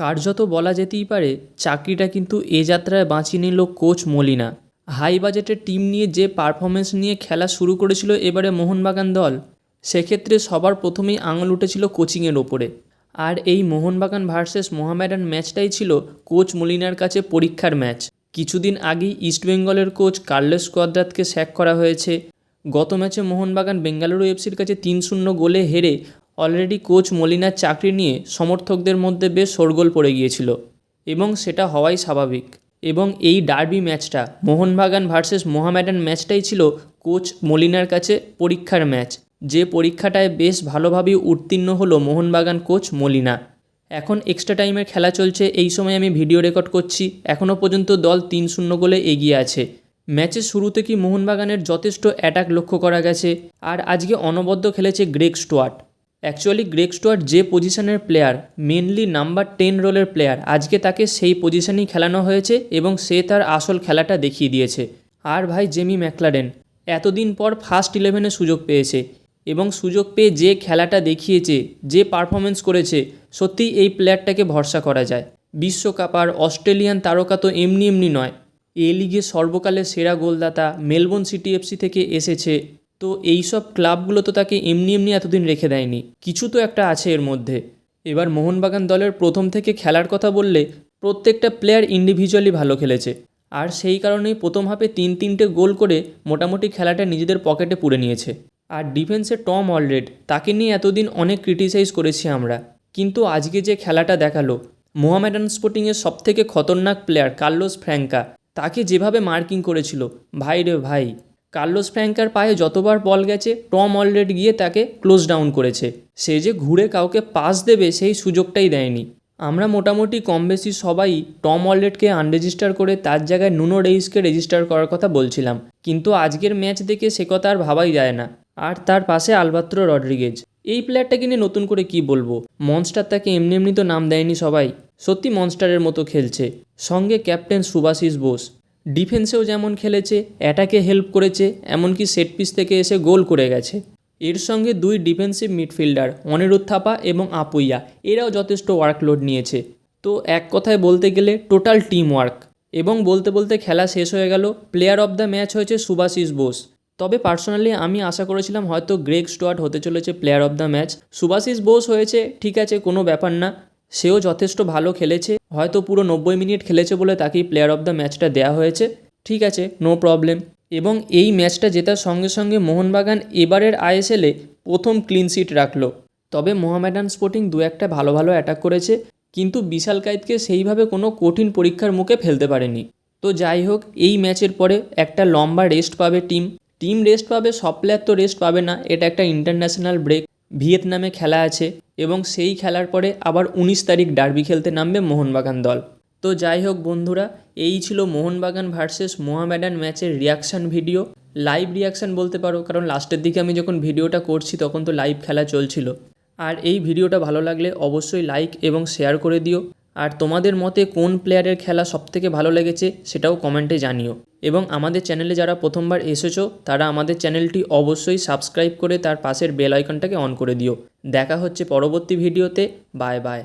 কার্যত বলা যেতেই পারে, চাকরিটা কিন্তু এ যাত্রায় বাঁচিয়ে নিল কোচ মলিনা। হাই বাজেটের টিম নিয়ে যে পারফরমেন্স নিয়ে খেলা শুরু করেছিল এবারে মোহনবাগান দল, সেক্ষেত্রে সবার প্রথমেই আঙুল উঠেছিল কোচিংয়ের ওপরে। আর এই মোহনবাগান ভার্সেস মোহামেডান ম্যাচটাই ছিল কোচ মলিনার কাছে পরীক্ষার ম্যাচ। কিছুদিন আগেই ইস্টবেঙ্গলের কোচ কার্লেস কোয়াদ্রাতকে স্যাক করা হয়েছে। গত ম্যাচে মোহনবাগান বেঙ্গালুরু এফসির কাছে তিন শূন্য গোলে হেরে অলরেডি কোচ মলিনার চাকরি নিয়ে সমর্থকদের মধ্যে বেশ শোরগোল পড়ে গিয়েছিল এবং সেটা হওয়াই স্বাভাবিক। এবং এই ডার্বি ম্যাচটা মোহনবাগান ভার্সেস মোহামেডান ম্যাচটাই ছিল কোচ মলিনার কাছে পরীক্ষার ম্যাচ যে পরীক্ষাটায় বেশ ভালোভাবেই উত্তীর্ণ হলো মোহনবাগান কোচ মলিনা। এখন এক্সট্রা টাইমের খেলা চলছে, এই সময় আমি ভিডিও রেকর্ড করছি। এখনও পর্যন্ত দল তিন শূন্য গোলে এগিয়ে আছে। ম্যাচের শুরুতে কি মোহনবাগানের যথেষ্ট অ্যাটাক লক্ষ্য করা গেছে? আর আজকে অনবদ্য খেলেছে Greg Stewart. Actually Greg Stewart যে পজিশনের প্লেয়ার মেনলি নাম্বার টেন রোলের প্লেয়ার আজকে তাকে সেই পজিশনেই খেলানো হয়েছে এবং সে তার আসল খেলাটা দেখিয়ে দিয়েছে। আর ভাই জেমি ম্যাকলারেন এতদিন পর ফার্স্ট ইলেভেনে সুযোগ পেয়েছে এবং সুযোগ পেয়ে যে খেলাটা দেখিয়েছে, যে পারফরমেন্স করেছে সত্যিই এই প্লেয়ারটাকে ভরসা করা যায়। বিশ্বকাপ আর অস্ট্রেলিয়ান তারকা তো এমনি এমনি নয়। এ লিগে সর্বকালের সেরা গোলদাতা মেলবোর্ন সিটি এফসি থেকে এসেছে তো এই সব ক্লাবগুলো তো তাকে এমনি এমনি এতদিন রেখে দেয়নি। কিছু তো একটা আছে এর মধ্যে। এবার মোহনবাগান দলের প্রথম থেকে খেলার কথা বললে প্রত্যেকটা প্লেয়ার ইন্ডিভিজুয়ালি ভালো খেলেছে। আর সেই কারণেই প্রথম হাফে তিন তিনটে গোল করে মোটামুটি খেলাটা নিজেদের পকেটে পুরে নিয়েছে। আর ডিফেন্সে টম অলরেড তাকে নিয়ে এতদিন অনেক ক্রিটিসাইজ করেছি আমরা। কিন্তু আজকে যে খেলাটা দেখাল, মোহামেডান স্পোর্টিংয়ের সবথেকে খতরনাক প্লেয়ার কার্লোস ফ্র্যাঙ্কা, তাকে যেভাবে মার্কিং করেছিল, ভাই রে ভাই। কার্লোস ফ্র্যাঙ্কার পায়ে যতবার বল গেছে, টম অলরেড গিয়ে তাকে ক্লোজ ডাউন করেছে। সে যে ঘুরে কাউকে পাস দেবে, সেই সুযোগটাই দেয়নি। আমরা মোটামুটি কম বেশি সবাই টম অলরেডকে আনরেজিস্টার করে তার জায়গায় নুনো রেইসকে রেজিস্টার করার কথা বলছিলাম। কিন্তু আজকের ম্যাচ দেখে সে কথা আর ভাবাই যায় না। আর তার পাশে আলবাত্র রড্রিগেজ। এই প্লেয়ারটাকে নিয়ে নতুন করে কি বলব? মনস্টার তাকে এমনি এমনি তো নাম দেয়নি সবাই। সত্যি মনস্টারের মতো খেলছে। সঙ্গে ক্যাপ্টেন সুভাশিস বোস। ডিফেন্সেও যেমন খেলেছে, অ্যাটাকে হেল্প করেছে, এমনকি সেট পিস থেকে এসে গোল করে গেছে। এর সঙ্গে দুই ডিফেন্সিভ মিডফিল্ডার, অনিরুদ্ধ থাপা এবং আপুইয়া, এরাও যথেষ্ট ওয়ার্কলোড নিয়েছে। তো এক কথায় বলতে গেলে টোটাল টিম ওয়ার্ক এবং বলতে বলতে খেলা শেষ হয়ে গেল প্লেয়ার অফ দ্য ম্যাচ হয়েছে সুভাশিস বোস। তবে পার্সোনালি আমি আশা করেছিলাম হয়তো গ্রেগ স্টুয়ার্ট হতে চলেছে player of the match Subhasish Bose হয়েছে, ঠিক আছে, কোনো ব্যাপার না। সেও যথেষ্ট ভালো খেলেছে, হয়তো পুরো নব্বই মিনিট খেলেছে বলে তাকেই প্লেয়ার অফ দ্য ম্যাচটা দেওয়া হয়েছে। ঠিক আছে নো প্রবলেম এবং এই ম্যাচটা জেতার সঙ্গে সঙ্গে মোহনবাগান এবারের আইএসএলে প্রথম ক্লিন সিট রাখল। তবে মোহামেডান স্পোর্টিং দু একটা ভালো ভালো অ্যাটাক করেছে, কিন্তু বিশাল কায়েতকে সেইভাবে কোনো কঠিন পরীক্ষার মুখে ফেলতে পারেনি। তো যাই হোক, এই ম্যাচের পরে একটা লম্বা রেস্ট পাবে টিম টিম রেস্ট পাবে, সব প্লেয়ার তো রেস্ট পাবে না, এটা একটা ইন্টারন্যাশনাল ব্রেক ভিয়েতনামে খেলা আছে এবং সেই খেলার পরে আবার উনিশ তারিখ ডার্বি খেলতে নামবে মোহনবাগান দল। তো যাই হোক বন্ধুরা, এই ছিল মোহনবাগান ভার্সেস মোহামেডান ম্যাচের রিয়াকশান ভিডিও লাইভ রিয়াকশান বলতে পারো, কারণ লাস্টের দিকে আমি যখন ভিডিওটা করছি তখন তো লাইভ খেলা চলছিল। আর এই ভিডিওটা ভালো লাগলে অবশ্যই লাইক এবং শেয়ার করে দিও। আর তোমাদের মতে কোন প্লেয়ারের খেলা সবথেকে ভালো লেগেছে সেটাও কমেন্টে জানিও। এবং আমাদের চ্যানেলে যারা প্রথমবার এসেছ, তারা আমাদের চ্যানেলটি অবশ্যই সাবস্ক্রাইব করে তার পাশের বেল আইকনটাকে অন করে দিও। দেখা হচ্ছে পরবর্তী ভিডিওতে বাই বাই